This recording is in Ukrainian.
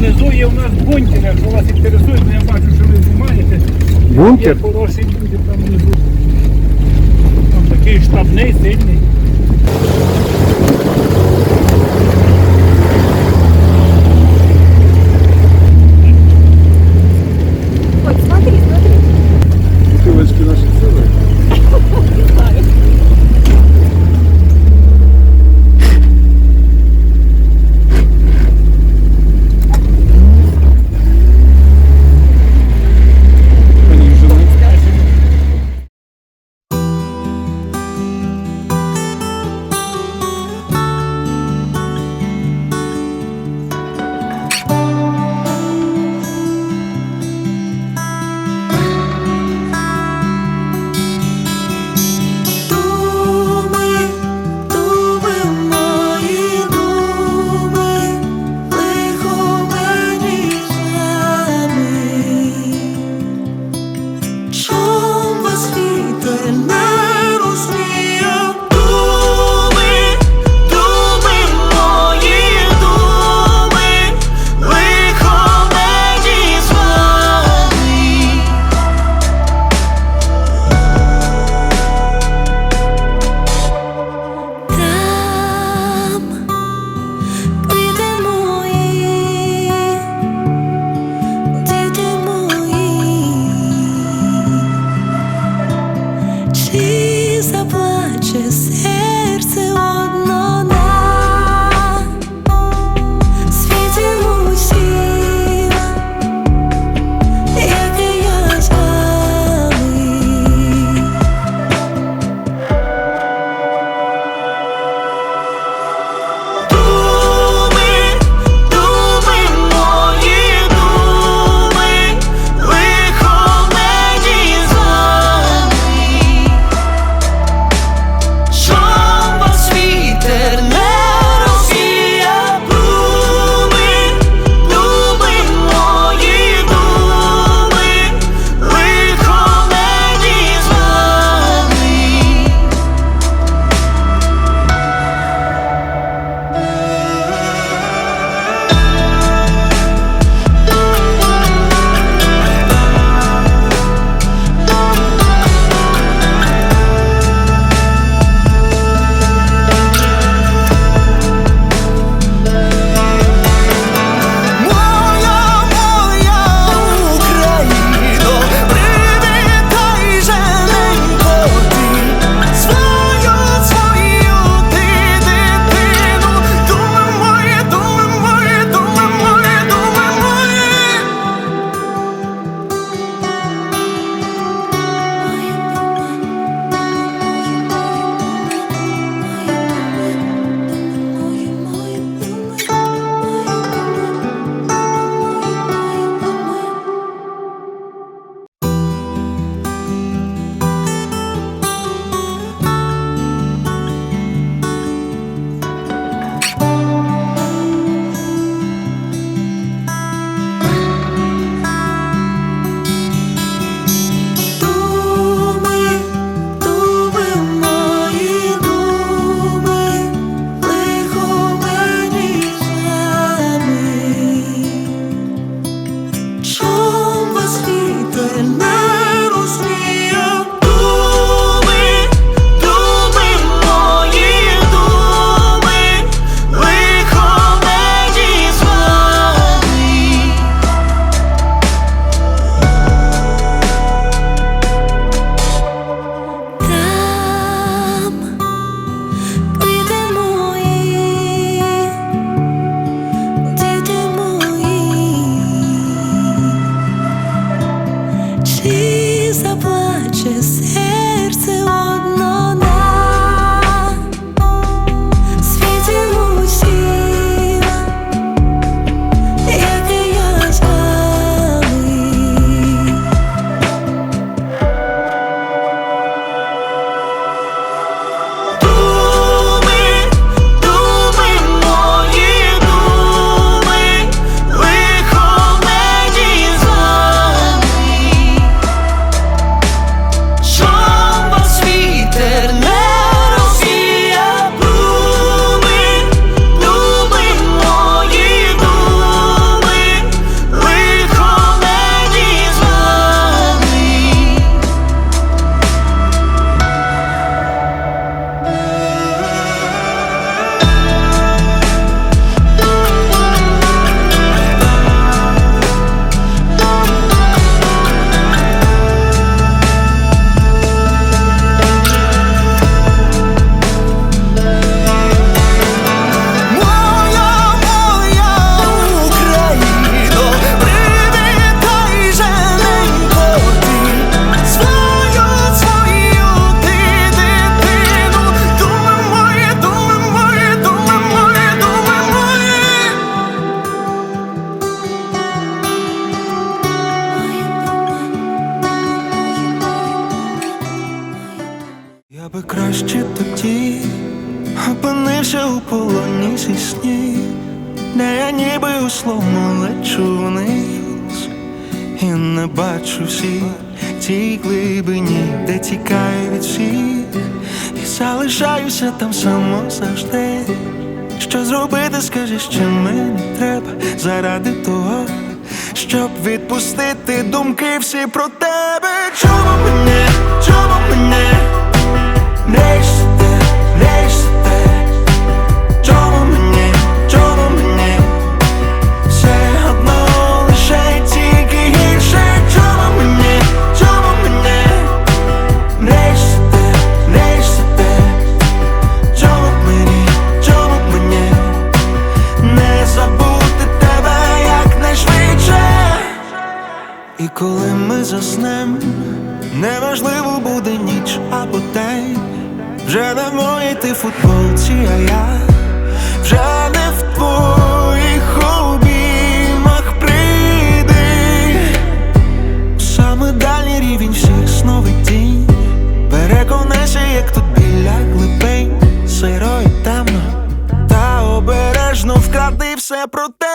внизу є у нас бункер, якщо вас інтересує, то я бачу, що ви знімаєте. Є хороші люди там внизу. Там такий штабний, сильний. краще тоді, опинився у полоні зі снів, де я ніби у словно лечу вниз, і не бачу всіх цій глибині, де тікаю від всіх, і залишаюся там само завжди. Що зробити, скажи, що мені треба заради того, щоб відпустити думки всі про тебе. Чому мене, чому мене? Неважливо буде ніч або день, вже не в моїй ти футболці, а я вже не в твоїх обіймах прийди. Саме дальній рівень всіх сновидінь Переконайся, як тут біля глибин Сиро і темно Та обережно вкради все про тебе